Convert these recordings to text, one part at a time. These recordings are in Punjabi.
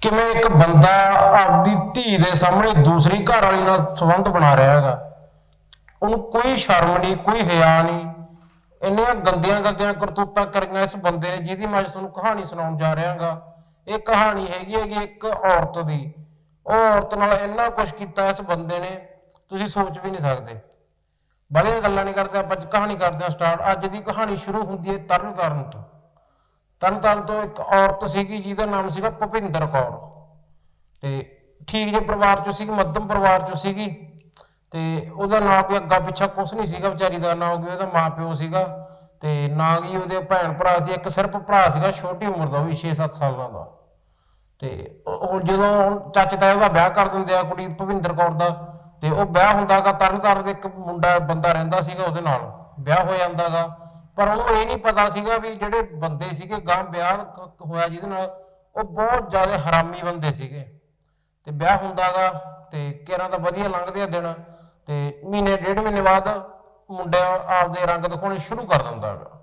ਕਿਵੇਂ ਇੱਕ ਬੰਦਾ ਆਪਦੀ ਧੀ ਦੇ ਸਾਹਮਣੇ ਦੂਸਰੀ ਘਰ ਵਾਲੀ ਨਾਲ ਸੰਬੰਧ ਬਣਾ ਰਿਹਾ ਹੈਗਾ? ਉਹਨੂੰ ਕੋਈ ਸ਼ਰਮ ਨਹੀਂ, ਕੋਈ ਹਿਆ ਨਹੀਂ। ਇੰਨੀਆਂ ਗੰਦੀਆਂ ਗੰਦੀਆਂ ਕਰਤੂਤਾਂ ਕਰੀਆਂ ਇਸ ਬੰਦੇ ਨੇ, ਜਿਹਦੀ ਮੈਂ ਤੁਹਾਨੂੰ ਕਹਾਣੀ ਸੁਣਾਉਣ ਜਾ ਰਿਹਾ ਹਾਂਗਾ। ਇਹ ਕਹਾਣੀ ਹੈਗੀ ਹੈਗੀ ਇੱਕ ਔਰਤ ਦੀ। ਉਹ ਔਰਤ ਨਾਲ ਇੰਨਾ ਕੁਝ ਕੀਤਾ ਇਸ ਬੰਦੇ ਨੇ, ਤੁਸੀਂ ਸੋਚ ਵੀ ਨਹੀਂ ਸਕਦੇ। ਬੜੀਆਂ ਗੱਲਾਂ ਨਹੀਂ ਕਰਦੇ, ਆਪਾਂ ਅੱਜ ਕਹਾਣੀ ਕਰਦੇ ਹਾਂ ਸਟਾਰਟ। ਅੱਜ ਦੀ ਕਹਾਣੀ ਸ਼ੁਰੂ ਹੁੰਦੀ ਹੈ ਤਰਨ ਤਾਰਨ ਤੋਂ। ਤਰਨ ਤਾਰਨ ਤੋਂ ਇੱਕ ਔਰਤ ਸੀਗੀ, ਜਿਹਦਾ ਨਾਮ ਸੀਗਾ ਭੁਪਿੰਦਰ ਕੌਰ। ਤੇ ਠੀਕ ਜਿਹੇ ਪਰਿਵਾਰ ਚੋਂ ਸੀਗੀ, ਮੱਧਮ ਪਰਿਵਾਰ ਚੋਂ ਸੀਗੀ। ਤੇ ਉਹਦਾ ਨਾਂ ਕੋਈ ਅੱਗਾ ਪਿੱਛਾ ਕੁਛ ਨਹੀਂ ਸੀਗਾ, ਵਿਚਾਰੀ ਦਾ ਨਾਂ ਕੋਈ ਉਹਦਾ ਮਾਪਿਓ ਸੀਗਾ, ਤੇ ਨਾ ਹੀ ਉਹਦੇ ਭੈਣ ਭਰਾ ਸੀ, ਇੱਕ ਸਿਰਫ ਭਰਾ ਸੀਗਾ, ਛੋਟੀ ਉਮਰ ਦਾ ਉਹ ਵੀ 6-7 ਸਾਲਾਂ ਦਾ। ਤੇ ਉਹ ਜਦੋਂ ਹੁਣ ਚਾਚੇ ਤਾਏ ਉਹਦਾ ਵਿਆਹ ਕਰ ਦਿੰਦੇ ਆ ਕੁੜੀ ਭਵਿੰਦਰ ਕੌਰ ਦਾ, ਤੇ ਉਹ ਵਿਆਹ ਹੁੰਦਾਗਾ ਤਰਨਤਾਰਨ ਦੇ ਇੱਕ ਮੁੰਡਾ, ਬੰਦਾ ਰਹਿੰਦਾ ਸੀਗਾ ਉਹਦੇ ਨਾਲ, ਵਿਆਹ ਹੋ ਜਾਂਦਾਗਾ। ਪਰ ਉਹਨੂੰ ਇਹ ਨਹੀਂ ਪਤਾ ਸੀਗਾ ਵੀ ਜਿਹੜੇ ਬੰਦੇ ਸੀਗੇ ਗਾਂ ਵਿਆਹ ਹੋਇਆ ਜਿਹਦੇ ਨਾਲ, ਉਹ ਬਹੁਤ ਜ਼ਿਆਦਾ ਹਰਾਮੀ ਬੰਦੇ ਸੀਗੇ। ਤੇ ਵਿਆਹ ਹੁੰਦਾਗਾ ਤੇ ਕਿਰਾਂ ਤਾਂ ਵਧੀਆ ਲੰਘਦੇ ਆ ਦਿਨ, ਤੇ ਮਹੀਨੇ, ਡੇਢ ਮਹੀਨੇ ਬਾਅਦ ਮੁੰਡਾ ਆਪਦੇ ਰੰਗ ਦਿਖਾਉਣੇ ਸ਼ੁਰੂ ਕਰ ਦਿੰਦਾ ਹੈਗਾ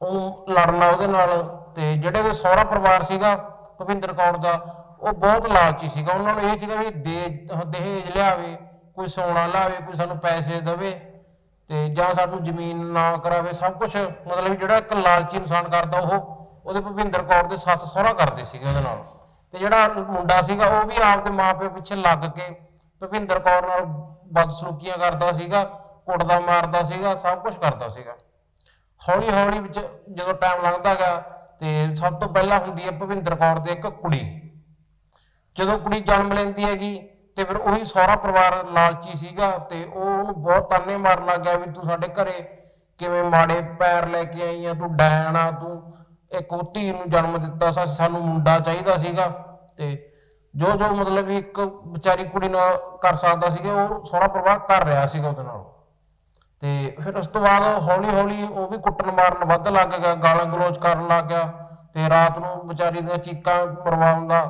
ਉਹ ਲੜਨਾ ਉਹਦੇ ਨਾਲ, ਤੇ ਜਿਹੜੇ ਉਹਦੇ ਸਹੁਰਾ ਪਰਿਵਾਰ ਸੀਗਾ, ਭਵਿੰਦਰ ਕੌਰ ਦਾ, ਉਹ ਬਹੁਤ ਲਾਲਚੀ ਸੀਗਾ। ਉਹਨਾਂ ਨੂੰ ਇਹ ਸੀਗਾ ਵੀ ਦੇ, ਦਹੇਜ ਲਿਆਵੇ, ਕੋਈ ਸੋਨਾ ਲਾਵੇ, ਕੋਈ ਸਾਨੂੰ ਪੈਸੇ ਦੇਵੇ। ਤੇ ਜਾਂ ਸਾਨੂੰ ਜ਼ਮੀਨ ਨਾ ਕਰਾਵੇ, ਸਭ ਕੁਝ ਮਤਲਬ ਜਿਹੜਾ ਇੱਕ ਲਾਲਚੀ ਇਨਸਾਨ ਕਰਦਾ ਉਹ, ਉਹਦੇ ਭਵਿੰਦਰ ਕੌਰ ਦੇ ਸੱਸ ਸਹੁਰਾ ਕਰਦੇ ਸੀਗੇ ਉਹਦੇ ਨਾਲ। ਤੇ ਜਿਹੜਾ ਮੁੰਡਾ ਸੀਗਾ, ਉਹ ਵੀ ਆਪਦੇ ਮਾਪੇ ਪਿੱਛੇ ਲੱਗ ਕੇ ਭਵਿੰਦਰ ਕੌਰ ਨਾਲ ਬਦਸਲੂਕੀਆਂ ਕਰਦਾ ਸੀਗਾ, ਕੁੱਟਦਾ ਮਾਰਦਾ ਸੀਗਾ, ਸਭ ਕੁਝ ਕਰਦਾ ਸੀਗਾ। ਹੌਲੀ ਹੌਲੀ ਵਿੱਚ ਜਦੋਂ ਟਾਈਮ ਲੰਘਦਾ ਗਿਆ ਤੇ ਸਭ ਤੋਂ ਪਹਿਲਾਂ ਹੁੰਦੀ ਹੈ ਭਵਿੰਦਰ ਕੌਰ ਦੇ ਇੱਕ ਕੁੜੀ। ਜਦੋਂ ਕੁੜੀ ਜਨਮ ਲੈਂਦੀ ਹੈਗੀ ਤੇ ਫਿਰ ਉਹੀ ਸਹੁਰਾ ਪਰਿਵਾਰ ਲਾਲਚੀ ਸੀਗਾ ਤੇ ਉਹ ਉਹਨੂੰ ਬਹੁਤ ਤਾਨੇ ਮਾਰਨ ਲੱਗ ਗਿਆ ਵੀ ਤੂੰ ਸਾਡੇ ਘਰੇ ਕਿਵੇਂ ਮਾੜੇ ਪੈਰ ਲੈ ਕੇ ਆਈ ਆ, ਤੂੰ ਡੈਣਾ ਤੂੰ ਇੱਕ ਉਹ ਧੀ ਨੂੰ ਜਨਮ ਦਿੱਤਾ ਸੀ, ਸਾਨੂੰ ਮੁੰਡਾ ਚਾਹੀਦਾ ਸੀਗਾ ਤੇ ਜੋ ਜੋ ਮਤਲਬ ਇੱਕ ਵਿਚਾਰੀ ਕੁੜੀ ਨਾਲ ਕਰ ਸਕਦਾ ਸੀਗਾ, ਉਹ ਸਹੁਰਾ ਪਰਿਵਾਰ ਕਰ ਰਿਹਾ ਸੀਗਾ ਉਹਦੇ ਨਾਲ। ਤੇ ਫਿਰ ਉਸ ਤੋਂ ਬਾਅਦ ਹੌਲੀ ਹੌਲੀ ਉਹ ਵੀ ਕੁੱਟਣ ਮਾਰਨ ਵੱਧ ਲੱਗ ਗਿਆ, ਗਾਲਾਂ ਗਲੋਚ ਕਰਨ ਲੱਗ ਗਿਆ ਤੇ ਰਾਤ ਨੂੰ ਵਿਚਾਰੀ ਦੀਆਂ ਚੀਕਾਂ ਮਰਵਾਉਂਦਾ,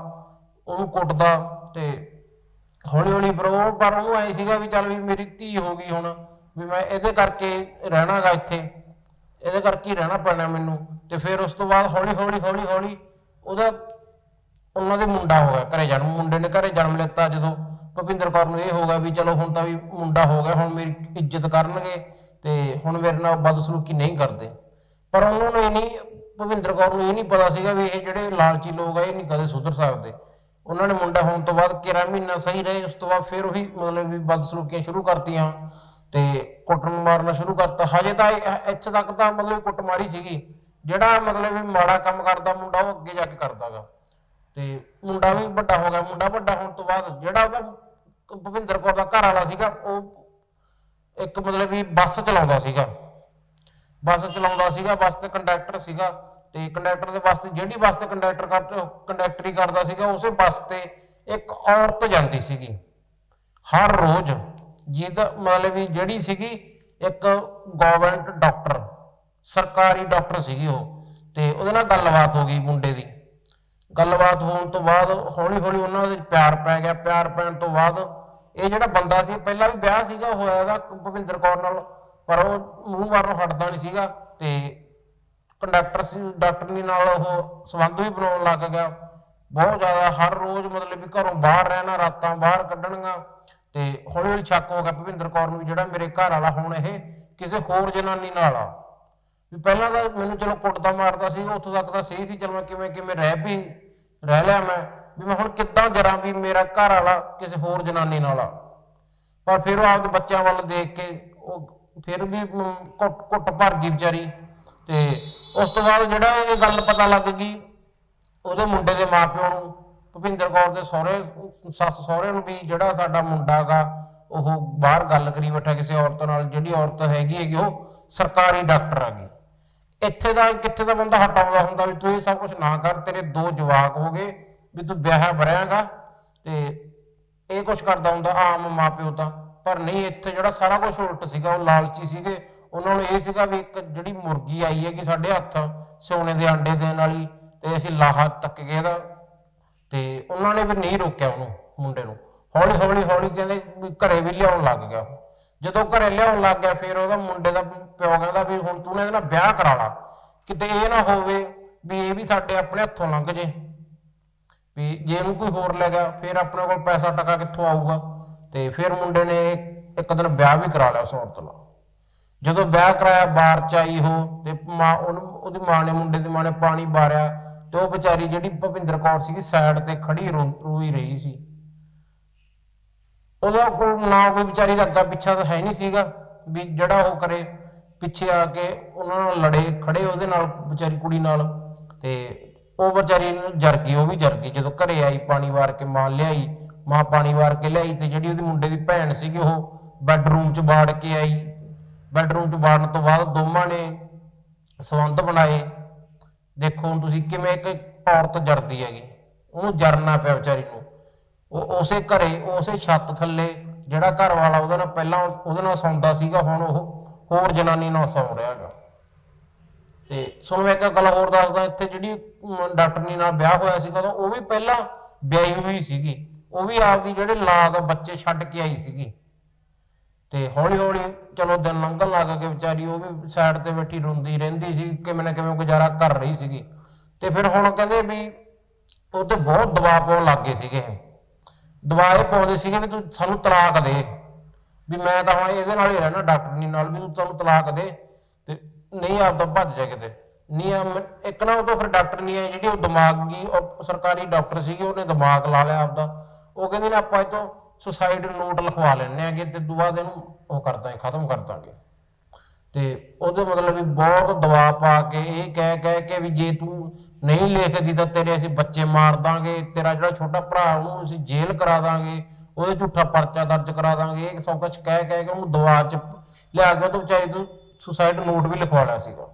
ਉਹਨੂੰ ਕੁੱਟਦਾ ਤੇ ਹੌਲੀ ਹੌਲੀ ਪਰ ਉਹ ਐ ਸੀਗਾ ਵੀ ਚੱਲ ਵੀ ਮੇਰੀ ਧੀ ਹੋ ਗਈ ਹੁਣ, ਵੀ ਮੈਂ ਇਹਦੇ ਕਰਕੇ ਰਹਿਣਾਗਾ ਇੱਥੇ, ਇਹਦੇ ਕਰਕੇ ਹੀ ਰਹਿਣਾ ਪੈਣਾ ਮੈਨੂੰ, ਤੇ ਫਿਰ ਉਸ ਤੋਂ ਬਾਅਦ ਹੌਲੀ ਹੌਲੀ ਹੌਲੀ ਹੌਲੀ ਉਹਦਾ, ਉਹਨਾਂ ਦੇ ਮੁੰਡਾ ਹੋ ਗਿਆ, ਘਰੇ ਜਨਮ, ਮੁੰਡੇ ਨੇ ਘਰੇ ਜਨਮ ਲਿੱਤਾ ਜਦੋਂ ਭੁਪਿੰਦਰ ਕੌਰ ਨੂੰ ਇਹ ਹੋ ਗਿਆ ਵੀ ਚਲੋ ਹੁਣ ਤਾਂ ਵੀ ਮੁੰਡਾ ਹੋ ਗਿਆ, ਹੁਣ ਮੇਰੀ ਇੱਜ਼ਤ ਕਰਨਗੇ, ਤੇ ਹੁਣ ਮੇਰੇ ਨਾਲ ਬਦਸਲੂਕੀ ਨਹੀਂ ਕਰਦੇ। ਪਰ ਉਹਨਾਂ ਨੂੰ ਇਹ ਨਹੀਂ, ਭੁਪਿੰਦਰ ਕੌਰ ਨੂੰ ਇਹ ਨਹੀਂ ਪਤਾ ਸੀਗਾ ਵੀ ਇਹ ਜਿਹੜੇ ਲਾਲਚੀ ਲੋਕ ਆ, ਇਹ ਨਹੀਂ ਕਦੇ ਸੁਧਰ ਸਕਦੇ। ਉਹਨਾਂ ਨੇ ਮੁੰਡਾ ਹੋਣ ਤੋਂ ਬਾਅਦ ਕਿਰਾ ਮਹੀਨਾ ਸਹੀ ਰਹੇ, ਉਸ ਤੋਂ ਬਾਅਦ ਫਿਰ ਉਹੀ ਮਤਲਬ ਵੀ ਬਦਸਲੂਕੀਆਂ ਸ਼ੁਰੂ ਕਰਤੀਆਂ ਤੇ ਕੁੱਟਣ ਮਾਰਨਾ ਸ਼ੁਰੂ ਕਰਤਾ। ਹਜੇ ਤਾਂ ਇੱਥੇ ਤੱਕ ਤਾਂ ਮਤਲਬ ਕੁੱਟਮਾਰੀ ਸੀਗੀ। ਜਿਹੜਾ ਮਤਲਬ ਵੀ ਮਾੜਾ ਕੰਮ ਕਰਦਾ ਮੁੰਡਾ ਉਹ ਅੱਗੇ ਜਾ ਕੇ ਕਰਦਾਗਾ। ਤੇ ਮੁੰਡਾ ਵੀ ਵੱਡਾ ਹੋ ਗਿਆ। ਮੁੰਡਾ ਵੱਡਾ ਹੋਣ ਤੋਂ ਬਾਅਦ ਜਿਹੜਾ ਉਹਦਾ ਭੁਪਿੰਦਰ ਕੌਰ ਦਾ ਘਰ ਵਾਲਾ ਸੀਗਾ, ਉਹ ਇੱਕ ਮਤਲਬ ਵੀ ਬੱਸ ਚਲਾਉਂਦਾ ਸੀਗਾ। ਬੱਸ ਚਲਾਉਂਦਾ ਸੀਗਾ, ਬੱਸ ਤੇ ਕੰਡਕਟਰ ਸੀਗਾ। ਤੇ ਕੰਡਕਟਰ ਦੇ ਬੱਸ ਤੇ ਜਿਹੜੀ ਬੱਸ ਤੇ ਕੰਡਕਟਰ ਕੰਡਕਟਰੀ ਕਰਦਾ ਸੀਗਾ, ਉਸੇ ਬੱਸ ਤੇ ਇੱਕ ਔਰਤ ਜਾਂਦੀ ਸੀਗੀ। ਹਰ ਰੋਜ਼ ਜਿਹਦਾ ਮਤਲਬ ਵੀ ਜਿਹੜੀ ਸੀਗੀ ਇੱਕ ਗਵਰਨਮੈਂਟ ਡਾਕਟਰ ਸਰਕਾਰੀ ਡਾਕਟਰ ਸੀਗੀ ਉਹ। ਤੇ ਉਹਦੇ ਨਾਲ ਗੱਲਬਾਤ ਹੋ ਗਈ ਮੁੰਡੇ ਦੀ। ਗੱਲਬਾਤ ਹੋਣ ਤੋਂ ਬਾਅਦ ਹੌਲੀ ਹੌਲੀ ਉਹਨਾਂ ਦੇ ਪਿਆਰ ਪੈ ਗਿਆ। ਪਿਆਰ ਪੈਣ ਤੋਂ ਬਾਅਦ ਇਹ ਜਿਹੜਾ ਬੰਦਾ ਸੀ, ਪਹਿਲਾਂ ਵੀ ਵਿਆਹ ਸੀਗਾ ਹੋਇਆ ਇਹਦਾ ਭੁਪਿੰਦਰ ਕੌਰ ਨਾਲ, ਪਰ ਉਹ ਮੂੰਹ ਮਾਰਨੋਂ ਹਟਦਾ ਨਹੀਂ ਸੀਗਾ ਤੇ ਕੰਡਕਟਰ ਸੀ ਡਾਕਟਰਨੀ ਨਾਲ ਉਹ ਸੰਬੰਧ ਵੀ ਬਣਾਉਣ ਲੱਗ ਗਿਆ। ਬਹੁਤ ਜ਼ਿਆਦਾ ਹਰ ਰੋਜ਼ ਮਤਲਬ ਵੀ ਘਰੋਂ ਬਾਹਰ ਰਹਿਣਾ ਰਾਤਾਂ ਬਾਹਰ ਕੱਢਣੀਆਂ। ਤੇ ਹੌਲੀ ਹੌਲੀ ਸ਼ੱਕ ਹੋ ਗਿਆ ਭੁਪਿੰਦਰ ਕੌਰ ਨੂੰ ਜਿਹੜਾ ਮੇਰੇ ਘਰ ਵਾਲਾ ਹੁਣ ਇਹ ਕਿਸੇ ਹੋਰ ਜਨਾਨੀ ਨਾਲ ਆ। ਵੀ ਪਹਿਲਾਂ ਤਾਂ ਮੈਨੂੰ ਚਲੋ ਕੁੱਟਦਾ ਮਾਰਦਾ ਸੀ ਉੱਥੋਂ ਤੱਕ ਤਾਂ ਸਹੀ ਸੀ ਚਲ ਮੈਂ ਕਿਵੇਂ ਕਿਵੇਂ ਰਹਿ ਵੀ ਰਹਿ ਲਿਆ ਮੈਂ। ਵੀ ਮੈਂ ਹੁਣ ਕਿੱਦਾਂ ਜਰਾਂ ਵੀ ਮੇਰਾ ਘਰ ਵਾਲਾ ਕਿਸੇ ਹੋਰ ਜਨਾਨੀ ਨਾਲ ਆ। ਪਰ ਫਿਰ ਉਹ ਆਪਦੇ ਬੱਚਿਆਂ ਵੱਲ ਦੇਖ ਕੇ ਉਹ ਫਿਰ ਵੀ ਮ, ਕੁੱਟ ਭਰ ਗਈ ਵਿਚਾਰੀ। ਤੇ ਉਸ ਤੋਂ ਬਾਅਦ ਜਿਹੜਾ ਇਹ ਗੱਲ ਪਤਾ ਲੱਗ ਗਈ, ਉਹਦੇ ਮੁੰਡੇ ਦੇ ਮਾਪਿਆਂ ਨੂੰ, ਭੁਪਿੰਦਰ ਕੌਰ ਦੇ ਸਹੁਰੇ, ਸੱਸ ਸਹੁਰੇ ਨੂੰ ਵੀ ਜਿਹੜਾ ਸਾਡਾ ਮੁੰਡਾ ਉਹ ਬਾਹਰ ਗੱਲ ਕਰੀ ਬੈਠਾ ਕਿਸੇ ਔਰਤ ਨਾਲ, ਜਿਹੜੀ ਔਰਤ ਹੈਗੀ ਹੈਗੀ, ਉਹ ਸਰਕਾਰੀ ਡਾਕਟਰ ਹੈਗੀ। ਇੱਥੇ ਦਾ ਕਿੱਥੇ ਦਾ ਬੰਦਾ ਹਟਾਉਂਦਾ ਹੁੰਦਾ ਵੀ ਤੂੰ ਇਹ ਸਭ ਕੁਝ ਨਾ ਕਰ, ਤੇਰੇ ਦੋ ਜਵਾਕ ਹੋ ਗਏ, ਵੀ ਤੂੰ ਵਿਆਹ ਬਰਿਆਗਾ ਤੇ ਇਹ ਕੁਝ ਕਰਦਾ ਹੁੰਦਾ ਆਮ ਮਾਪਿਓ ਤਾਂ। ਪਰ ਨਹੀਂ, ਇੱਥੇ ਜਿਹੜਾ ਸਾਰਾ ਕੁਝ ਉਲਟ ਸੀਗਾ, ਉਹ ਲਾਲਚੀ ਸੀਗੇ ਉਹਨਾਂ ਨੂੰ ਇਹ ਸੀਗਾ ਵੀ ਇੱਕ ਜਿਹੜੀ ਮੁਰਗੀ ਆਈ ਹੈ ਕਿ ਸਾਡੇ ਹੱਥ, ਸੋਨੇ ਦੇ ਅੰਡੇ ਦੇਣ ਵਾਲੀ ਤੇ ਅਸੀਂ ਲਾਹਾ ਤੱਕ ਗਏ ਇਹਦਾ ਤੇ ਉਹਨਾਂ ਨੇ ਵੀ ਨਹੀਂ ਰੋਕਿਆ ਉਹਨੂੰ ਮੁੰਡੇ ਨੂੰ। ਹੌਲੀ ਹੌਲੀ ਹੌਲੀ ਕਹਿੰਦੇ ਵੀ ਘਰੇ ਵੀ ਲਿਆਉਣ ਲੱਗ ਗਿਆ। ਜਦੋਂ ਘਰੇ ਲਿਆਉਣ ਲੱਗ ਗਿਆ, ਫਿਰ ਉਹਦਾ ਮੁੰਡੇ ਦਾ ਪਿਓ ਕਹਿੰਦਾ ਵੀ ਹੁਣ ਤੂੰ ਨਾ ਇਹਦੇ ਨਾਲ ਵਿਆਹ ਕਰਾ ਲਾ। ਕਿਤੇ ਇਹ ਨਾ ਹੋਵੇ ਵੀ ਇਹ ਵੀ ਸਾਡੇ ਆਪਣੇ ਹੱਥੋਂ ਲੰਘ ਜੇ। ਵੀ ਜੇ ਇਹਨੂੰ ਕੋਈ ਹੋਰ ਲੈ ਗਿਆ, ਫਿਰ ਆਪਣੇ ਕੋਲ ਪੈਸਾ ਟਕਾ ਕਿੱਥੋਂ ਆਊਗਾ? ਤੇ ਫਿਰ ਮੁੰਡੇ ਨੇ ਇੱਕ ਦਿਨ ਵਿਆਹ ਵੀ ਕਰਾ ਲਿਆ ਉਸ ਔਰਤ ਨਾਲ। ਜਦੋਂ ਵਿਆਹ ਕਰਾਇਆ, ਬਾਰ ਚ ਆਈ ਉਹ, ਤੇ ਮਾਂ, ਉਹਨੂੰ, ਉਹਦੀ ਮਾਂ ਨੇ, ਮੁੰਡੇ ਦੀ ਮਾਂ ਨੇ ਪਾਣੀ ਬਾਰਿਆ, ਤੇ ਉਹ ਵਿਚਾਰੀ ਜਿਹੜੀ ਭਵਿੰਦਰ ਕੌਰ ਸੀਗੀ ਸਾਈਡ ਤੇ ਖੜੀ ਰੋ- ਰੋਈ ਰਹੀ ਸੀ। ਉਹਦਾ ਕੋਲ ਨਾ ਕੋਈ ਵਿਚਾਰੀ ਦਾ ਅੱਗਾ ਪਿੱਛਾ ਤਾਂ ਹੈ ਨਹੀਂ ਸੀਗਾ, ਵੀ ਜਿਹੜਾ ਉਹ ਕਰੇ, ਪਿੱਛੇ ਆ ਕੇ ਉਹਨਾਂ ਨਾਲ ਲੜੇ, ਖੜੇ ਉਹਦੇ ਨਾਲ, ਵਿਚਾਰੀ ਕੁੜੀ ਨਾਲ, ਤੇ ਉਹ ਵਿਚਾਰੀ ਨੂੰ ਜਰ ਗਈ, ਉਹ ਵੀ ਜਰ ਗਈ। ਜਦੋਂ ਘਰੇ ਆਈ, ਪਾਣੀ ਵਾਰ ਕੇ ਮਾਂ ਲਿਆਈ, ਮਾਂ ਪਾਣੀ ਵਾਰ ਕੇ ਲਿਆਈ, ਤੇ ਜਿਹੜੀ ਉਹਦੀ ਮੁੰਡੇ ਦੀ ਭੈਣ ਸੀਗੀ ਉਹ ਬੈੱਡਰੂਮ 'ਚ ਬਾੜ ਕੇ ਆਈ ਬੈਡਰੂਮ 'ਚ ਬਾੜਨ ਤੋਂ ਬਾਅਦ ਦੋਵਾਂ ਨੇ ਸੰਬੰਧ ਬਣਾਏ। ਦੇਖੋ ਹੁਣ ਤੁਸੀਂ ਕਿਵੇਂ ਇੱਕ ਔਰਤ ਜਰਦੀ ਹੈਗੀ। ਉਹਨੂੰ ਜਰਨਾ ਪਿਆ ਵਿਚਾਰੀ ਨੂੰ। ਉਹ ਉਸੇ ਘਰੇ ਉਸੇ ਛੱਤ ਥੱਲੇ, ਜਿਹੜਾ ਘਰ ਵਾਲਾ ਉਹਦੇ ਨਾਲ ਪਹਿਲਾਂ ਉਹਦੇ ਨਾਲ ਸੌਂਦਾ ਸੀਗਾ, ਹੁਣ ਉਹ ਹੋਰ ਜਨਾਨੀ ਨਾਲ ਸੌਂ ਰਿਹਾ ਹੈਗਾ। ਤੇ ਸੁਣ ਮੈਂ ਇੱਕ ਗੱਲ ਹੋਰ ਦੱਸਦਾ, ਇੱਥੇ ਜਿਹੜੀ ਡਾਕਟਰਨੀ ਨਾਲ ਵਿਆਹ ਹੋਇਆ ਸੀਗਾ, ਤਾਂ ਉਹ ਵੀ ਪਹਿਲਾਂ ਵਿਆਹੀ ਹੋਈ ਸੀਗੀ। ਉਹ ਵੀ ਆਪਦੀ ਜਿਹੜੇ ਲਾਦ ਬੱਚੇ ਛੱਡ ਕੇ ਆਈ ਸੀਗੀ। ਤੇ ਹੌਲੀ ਹੌਲੀ ਚਲੋ ਦਿਨ ਲੰਘਣ ਲੱਗ ਗਏ, ਵਿਚਾਰੀ ਉਹ ਵੀ ਸਾਈਡ ਤੇ ਬੈਠੀ ਰੋਂਦੀ ਰਹਿੰਦੀ ਸੀ, ਕਿਵੇਂ ਨਾ ਕਿਵੇਂ ਗੁਜ਼ਾਰਾ ਕਰ ਰਹੀ ਸੀਗੀ। ਤੇ ਫਿਰ ਹੁਣ ਕਹਿੰਦੇ ਵੀ ਉਹ ਤੇ ਬਹੁਤ ਦਬਾਅ ਪਾਉਣ ਲੱਗ ਗਏ ਸੀਗੇ ਦਬਾਅ ਪਾਉਂਦੇ ਸੀਗੇ ਵੀ ਤੂੰ ਸਾਨੂੰ ਤਲਾਕ ਦੇ। ਵੀ ਮੈਂ ਤਾਂ ਹੁਣ ਇਹਦੇ ਨਾਲ ਹੀ ਰਹਿਣਾ ਡਾਕਟਰਨੀ ਨਾਲ ਵੀ ਤੂੰ ਸਾਨੂੰ ਤਲਾਕ ਦੇ। ਤੇ ਨਹੀਂ ਆਪਦਾ ਭੱਜ ਜਾ ਕਿਤੇ। ਨਹੀਂ ਇੱਕ ਨਾ ਉਹ ਤਾਂ ਫਿਰ ਡਾਕਟਰ ਹੈ ਜਿਹੜੀ ਉਹ ਦਿਮਾਗੀ ਸਰਕਾਰੀ ਡਾਕਟਰ ਸੀਗੀ, ਉਹਨੇ ਦਿਮਾਗ ਲਾ ਲਿਆ ਆਪਦਾ। ਉਹ ਕਹਿੰਦੇ ਨੇ ਆਪਾਂ ਇਹ ਤੋਂ ਸੁਸਾਈਡ ਨੋਟ ਲਿਖਵਾ ਲੈਣੇ ਆਗੇ ਤੇ ਦੁਆ ਦੇ ਨੂੰ ਉਹ ਕਰ ਦਾਂਗੇ, ਖਤਮ ਕਰ ਦਾਂਗੇ। ਤੇ ਉਹਦੇ ਮਤਲਬ ਵੀ ਬਹੁਤ ਦਬਾਅ ਪਾ ਕੇ ਇਹ ਕਹਿ ਕਹਿ ਕੇ ਵੀ ਜੇ ਤੂੰ ਨਹੀਂ ਲਿਖਦੀ ਤਾਂ ਤੇਰੇ ਅਸੀਂ ਬੱਚੇ ਮਾਰ ਦਾਂਗੇ, ਤੇਰਾ ਜਿਹੜਾ ਛੋਟਾ ਭਰਾ ਉਹਨੂੰ ਅਸੀਂ ਜੇਲ੍ਹ ਕਰਾ ਦਾਂਗੇ, ਉਹਦੇ ਝੂਠਾ ਪਰਚਾ ਦਰਜ ਕਰਾ ਦਾਂਗੇ, ਇਹ ਸਭ ਕੁਝ ਕਹਿ ਕਹਿ ਕੇ ਉਹਨੂੰ ਦਵਾ ਚ ਲਿਆ ਕੇ ਉਹ ਵਿਚਾਰੀ ਤੋਂ ਸੁਸਾਈਡ ਨੋਟ ਵੀ ਲਿਖਵਾ ਲਿਆ ਸੀਗਾ।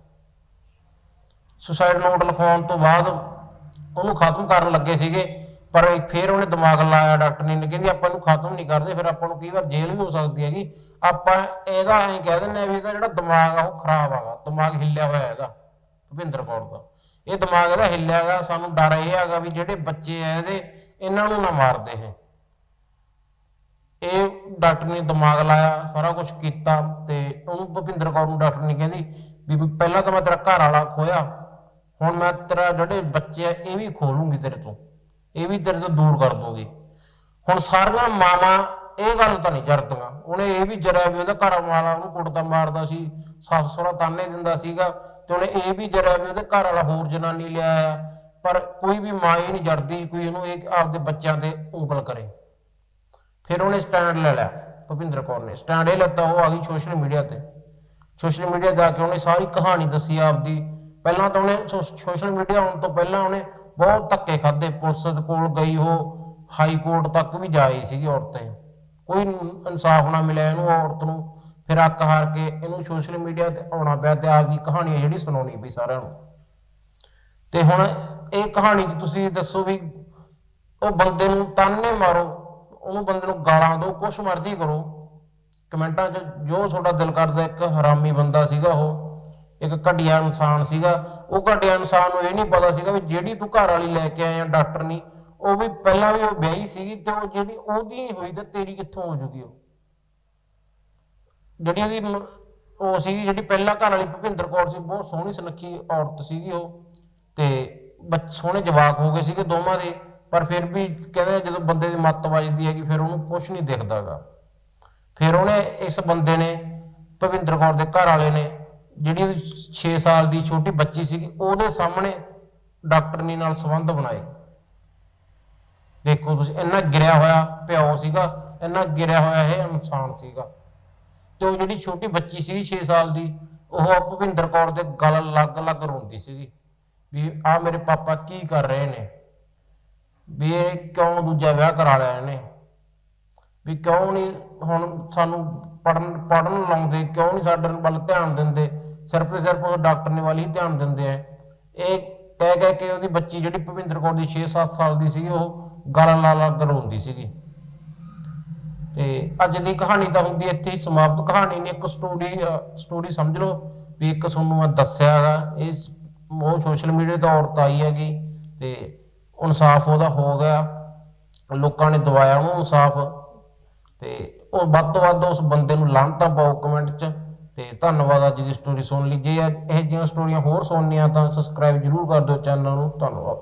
ਸੁਸਾਈਡ ਨੋਟ ਲਿਖਵਾਉਣ ਤੋਂ ਬਾਅਦ ਉਹਨੂੰ ਖਤਮ ਕਰਨ ਲੱਗੇ ਸੀਗੇ। ਪਰ ਫਿਰ ਉਹਨੇ ਦਿਮਾਗ ਲਾਇਆ, ਡਾਕਟਰ ਨੇ ਕਹਿੰਦੀ ਆਪਾਂ ਨੂੰ ਖਤਮ ਨਹੀਂ ਕਰਦੇ, ਫਿਰ ਆਪਾਂ ਨੂੰ ਕਈ ਵਾਰ ਜੇਲ੍ਹ ਵੀ ਹੋ ਸਕਦੀ ਹੈਗੀ। ਆਪਾਂ ਇਹਦਾ ਐਂ ਕਹਿ ਦਿੰਦੇ ਆ ਵੀ ਇਹਦਾ ਜਿਹੜਾ ਦਿਮਾਗ ਆ, ਉਹ ਖਰਾਬ ਹੈਗਾ ਦਿਮਾਗ ਹਿੱਲਿਆ ਹੋਇਆ ਹੈਗਾ ਭੁਪਿੰਦਰ ਕੌਰ ਦਾ। ਇਹ ਦਿਮਾਗ ਇਹਦਾ ਹਿੱਲਿਆ ਹੈਗਾ ਸਾਨੂੰ ਡਰ ਇਹ ਹੈਗਾ ਵੀ ਜਿਹੜੇ ਬੱਚੇ ਆ ਇਹਦੇ, ਇਹਨਾਂ ਨੂੰ ਨਾ ਮਾਰਦੇ ਇਹ। ਇਹ ਡਾਕਟਰ ਨੇ ਦਿਮਾਗ ਲਾਇਆ, ਸਾਰਾ ਕੁਝ ਕੀਤਾ ਤੇ ਉਹਨੂੰ ਭੁਪਿੰਦਰ ਕੌਰ ਨੂੰ ਡਾਕਟਰ ਨੇ ਕਹਿੰਦੀ ਵੀ ਪਹਿਲਾਂ ਤਾਂ ਮੈਂ ਤੇਰਾ ਘਰ ਵਾਲਾ ਖੋਇਆ, ਹੁਣ ਮੈਂ ਤੇਰਾ ਜਿਹੜੇ ਬੱਚੇ ਆ, ਇਹ ਵੀ ਖੋਲੂੰਗੀ ਤੇਰੇ ਤੋਂ। ਇਹ ਵੀ ਤੇਰੇ ਤੋਂ ਦੂਰ ਕਰ ਦੂੰਗੀ। ਹੁਣ ਸਾਰੀਆਂ ਮਾਵਾਂ ਇਹ ਗੱਲ ਤਾਂ ਨਹੀਂ ਜਰਦੀਆਂ। ਉਹਨੇ ਇਹ ਵੀ ਜਰਿਆ ਵੀ ਉਹਦਾ ਘਰ ਵਾਲਾ ਉਹਨੂੰ ਕੁੱਟਦਾ ਮਾਰਦਾ ਸੀ, ਸੱਸ ਸਹੁਰਾ ਤਾਨੇ ਦਿੰਦਾ ਸੀਗਾ ਤੇ ਉਹਨੇ ਇਹ ਵੀ ਜਰਿਆ ਵੀ ਉਹਦੇ ਘਰ ਵਾਲਾ ਹੋਰ ਜਨਾਨੀ ਲਿਆ ਆ, ਪਰ ਕੋਈ ਵੀ ਮਾਂ ਇਹ ਨਹੀਂ ਜਰਦੀ ਕੋਈ ਉਹਨੂੰ ਇਹ ਆਪਦੇ ਬੱਚਿਆਂ ਤੇ ਉਂਗਲ ਕਰੇ। ਫਿਰ ਉਹਨੇ ਸਟੈਂਡ ਲੈ ਲਿਆ, ਭੁਪਿੰਦਰ ਕੌਰ ਨੇ। ਸਟੈਂਡ ਇਹ ਲੱਤਾ, ਉਹ ਆ ਗਈ ਸੋਸ਼ਲ ਮੀਡੀਆ ਤੇ। ਸੋਸ਼ਲ ਮੀਡੀਆ ਜਾ ਕੇ ਉਹਨੇ ਸਾਰੀ ਕਹਾਣੀ ਦੱਸੀ ਆਪਦੀ। ਪਹਿਲਾਂ ਤਾਂ ਉਹਨੇ ਸੋਸ਼ਲ ਮੀਡੀਆ ਆਉਣ ਤੋਂ ਪਹਿਲਾਂ ਉਹਨੇ ਬਹੁਤ ਧੱਕੇ ਖਾਦੇ ਪੁਲਿਸ ਦੇ ਕੋਲ ਗਈ ਉਹ, ਹਾਈ ਕੋਰਟ ਤੱਕ ਵੀ ਜਾਈ ਸੀਗੀ ਔਰਤ ਕੋਈ ਇਨਸਾਫ ਨਾ ਮਿਲਿਆ ਇਹਨੂੰ ਔਰਤ ਨੂੰ। ਫਿਰ ਅੱਕ ਹਾਰ ਕੇ ਇਹਨੂੰ ਸੋਸ਼ਲ ਮੀਡੀਆ ਤੇ ਆਉਣਾ ਪਿਆ ਤੇ ਆਪਦੀ ਕਹਾਣੀ ਜਿਹੜੀ ਸੁਣਾਉਣੀ ਪਈ ਸਾਰਿਆਂ ਨੂੰ। ਤੇ ਹੁਣ ਇਹ ਕਹਾਣੀ 'ਚ ਤੁਸੀਂ ਦੱਸੋ ਵੀ ਉਹ ਬੰਦੇ ਨੂੰ ਤਾਨੇ ਮਾਰੋ, ਉਹਨੂੰ ਬੰਦੇ ਨੂੰ ਗਾਲਾਂ ਦਿਓ, ਕੁਛ ਮਰਜ਼ੀ ਕਰੋ। ਕਮੈਂਟਾਂ 'ਚ ਜੋ ਤੁਹਾਡਾ ਦਿਲ ਕਰਦਾ ਇੱਕ ਹਰਾਮੀ ਬੰਦਾ ਸੀਗਾ ਉਹ। ਇੱਕ ਘਟੀਆ ਇਨਸਾਨ ਸੀਗਾ, ਉਹ ਘਟੀਆ ਇਨਸਾਨ ਨੂੰ ਇਹ ਨਹੀਂ ਪਤਾ ਸੀਗਾ ਵੀ ਜਿਹੜੀ ਤੂੰ ਘਰ ਵਾਲੀ ਲੈ ਕੇ ਆਇਆ, ਡਾਕਟਰ ਨਹੀਂ, ਉਹ ਵੀ ਪਹਿਲਾਂ ਵੀ ਉਹ ਵਿਆਹੀ ਸੀਗੀ ਤੇ ਉਹ ਜਿਹੜੀ ਉਹਦੀ ਹੋਈ ਤੇ ਤੇਰੀ ਕਿੱਥੋਂ ਹੋ ਜੂਗੀ ਉਹ? ਜਿਹੜੀ ਉਹਦੀ ਉਹ ਸੀਗੀ ਜਿਹੜੀ ਪਹਿਲਾਂ ਘਰ ਵਾਲੀ ਭੁਪਿੰਦਰ ਕੌਰ ਸੀ, ਬਹੁਤ ਸੋਹਣੀ ਸੁਨੱਖੀ ਔਰਤ ਸੀਗੀ ਉਹ, ਤੇ ਬੱਚ, ਸੋਹਣੇ ਜਵਾਕ ਹੋ ਗਏ ਸੀਗੇ ਦੋਵਾਂ ਦੇ, ਪਰ ਫਿਰ ਵੀ ਕਹਿੰਦੇ ਜਦੋਂ ਬੰਦੇ ਦੀ ਮੱਤ ਵੱਜਦੀ ਹੈਗੀ, ਫਿਰ ਉਹਨੂੰ ਕੁਝ ਨਹੀਂ ਦਿਖਦਾਗਾ। ਫਿਰ ਉਹਨੇ ਇਸ ਬੰਦੇ ਨੇ ਭਵਿੰਦਰ ਕੌਰ ਦੇ ਘਰ ਵਾਲੇ ਨੇ ਜਿਹੜੀ 6 ਸਾਲ ਦੀ ਛੋਟੀ ਬੱਚੀ ਸੀਗੀ ਉਹਦੇ ਸਾਹਮਣੇ ਡਾਕਟਰਨੀ ਨਾਲ ਸੰਬੰਧ ਬਣਾਏ। ਦੇਖੋ ਤੁਸੀਂ, ਇੰਨਾ ਗਿਰਿਆ ਹੋਇਆ ਪਿਓ ਸੀਗਾ, ਇੰਨਾ ਗਿਰਿਆ ਹੋਇਆ ਇਹ ਇਨਸਾਨ ਸੀਗਾ। ਤੇ ਉਹ ਜਿਹੜੀ ਛੋਟੀ ਬੱਚੀ ਸੀਗੀ 6 ਸਾਲ ਦੀ, ਉਹ ਭੁਪਿੰਦਰ ਕੌਰ ਦੇ ਗਲ ਲੱਗ ਲੱਗ ਰੋਂਦੀ ਸੀਗੀ, ਵੀ ਆ ਮੇਰੇ ਪਾਪਾ ਕੀ ਕਰ ਰਹੇ ਨੇ? ਵੀ ਇਹ ਕਿਉਂ ਦੂਜਾ ਵਿਆਹ ਕਰਾ ਲਿਆ ਇਹਨੇ? ਵੀ ਕਿਉਂ ਨਹੀਂ ਹੁਣ ਸਾਨੂੰ ਪੜਨ ਪੜਨ ਲਾਉਂਦੇ, ਕਿਉਂ ਨਹੀਂ ਸਾਡੇ ਵੱਲ ਧਿਆਨ ਦਿੰਦੇ? ਸਿਰਫ ਤੇ ਸਿਰਫ ਉਹ ਡਾਕਟਰ ਨੇ ਵਾਲੀ ਹੀ ਧਿਆਨ ਦਿੰਦੇ ਆ ਇਹ ਕਹਿ ਕਹਿ ਕੇ ਉਹਦੀ ਬੱਚੀ ਜਿਹੜੀ ਭਵਿੰਦਰ ਕੌਰ ਦੀ 6-7 ਸਾਲ ਦੀ ਸੀ ਉਹ ਗਲ ਲਾ ਲਾ ਕੇ ਸੀਗੀ। ਤੇ ਅੱਜ ਦੀ ਕਹਾਣੀ ਤਾਂ ਹੁੰਦੀ ਇੱਥੇ ਹੀ ਸਮਾਪਤ। ਕਹਾਣੀ ਨਹੀਂ ਇੱਕ ਸਟੋਰੀ ਸਟੋਰੀ ਸਮਝ ਲਓ ਵੀ ਇੱਕ ਤੁਹਾਨੂੰ ਮੈਂ ਦੱਸਿਆ ਹੈਗਾ, ਇਹ ਉਹ ਸੋਸ਼ਲ ਮੀਡੀਆ ਤੇ ਔਰਤ ਆਈ ਹੈਗੀ ਤੇ ਇਨਸਾਫ ਉਹਦਾ ਹੋ ਗਿਆ। ਲੋਕਾਂ ਨੇ ਦਵਾਇਆ ਉਹਨੂੰ ਇਨਸਾਫ। ਤੇ ਉਹ ਵੱਧ ਤੋਂ ਵੱਧ ਉਸ ਬੰਦੇ ਨੂੰ ਲਾਂਤਾਂ ਪਾਓ ਕਮੈਂਟ 'ਚ ਤੇ ਧੰਨਵਾਦ ਅੱਜ ਦੀ ਸਟੋਰੀ ਸੁਣ ਲਈ। ਜੇ ਇਹ ਜਿਹੀਆਂ ਸਟੋਰੀਆਂ ਹੋਰ ਸੁਣਨੀਆਂ ਤਾਂ ਸਬਸਕ੍ਰਾਈਬ ਜਰੂਰ ਕਰ ਦਿਓ ਚੈਨਲ ਨੂੰ। ਧੰਨਵਾਦ।